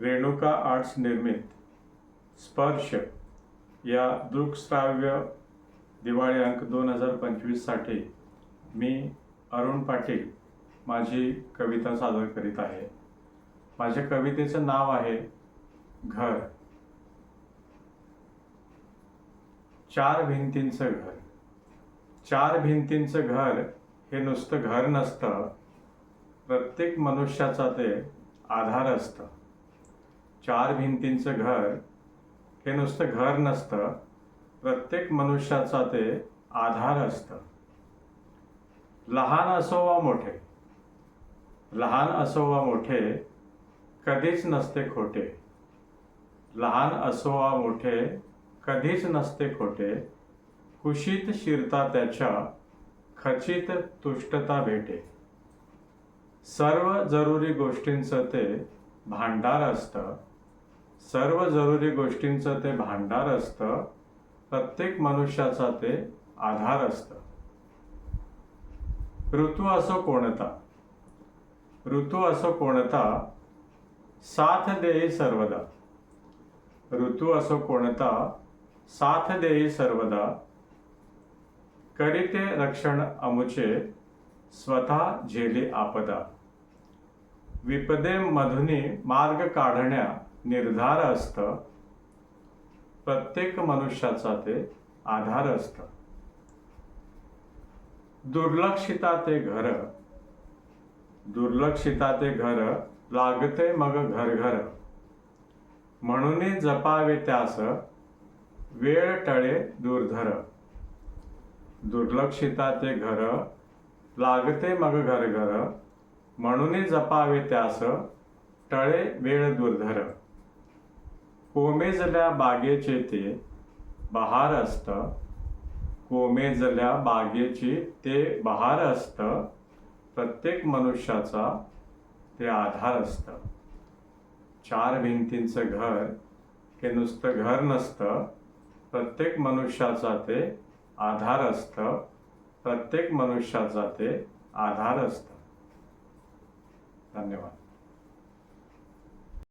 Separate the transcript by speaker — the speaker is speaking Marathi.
Speaker 1: रेणुका आर्ट्स निर्मित स्पर्श या दृकश्राव्य दिवाळी अंक दोन हजार पंचवीससाठी मी अरुण पाटील माझी कविता सादर करीत आहे. माझ्या कवितेचं नाव आहे घर. चार भिंतींचं घर. चार भिंतींचं घर हे नुसतं घर नसतं. प्रत्येक मनुष्याचा ते आधार असतं. चार भिंतींचं घर हे नुसतं घर नसतं प्रत्येक मनुष्याचा ते आधार असतं. लहान असो वा मोठे. लहान असो वा मोठे कधीच नसते खोटे. लहान असो वा मोठे कधीच नसते खोटे. कुशीत शिरता त्याच्या खचित तुष्टता भेटे. सर्व जरुरी गोष्टींचं ते भांडार असतं. सर्व जरुरी गोष्टींचं ते भांडार असतं प्रत्येक मनुष्याचा ते आधार असतं. ऋतू असो कोणता ऋतू असो कोणता साथ देई सर्वदा. ऋतू असो कोणता साथ देई सर्वदा. करीते रक्षण अमुचे स्वतः झेली आपदा. विपदे मधुनी मार्ग काढण्या निर्धार असतं. प्रत्येक मनुष्याचा ते आधार असतं. दुर्लक्षिता ते घर. दुर्लक्षिता ते घर लागते मग घर घर म्हणून जपावे त्यास वेळ टळे दुर्धर. दुर्लक्षिता ते घर लागते मग घर घर म्हणून जपावे त्यास टळे वेळ दुर्धर. कोमेजल्या बागेचे ते बहार असतं. कोमेजल्या बागेची ते बहार असतं. प्रत्येक मनुष्याचा ते आधार असतं. चार भिंतींचं घर हे नुसतं घर नसतं. प्रत्येक मनुष्याचा ते आधार असतं. प्रत्येक मनुष्याचा ते आधार असतं. धन्यवाद.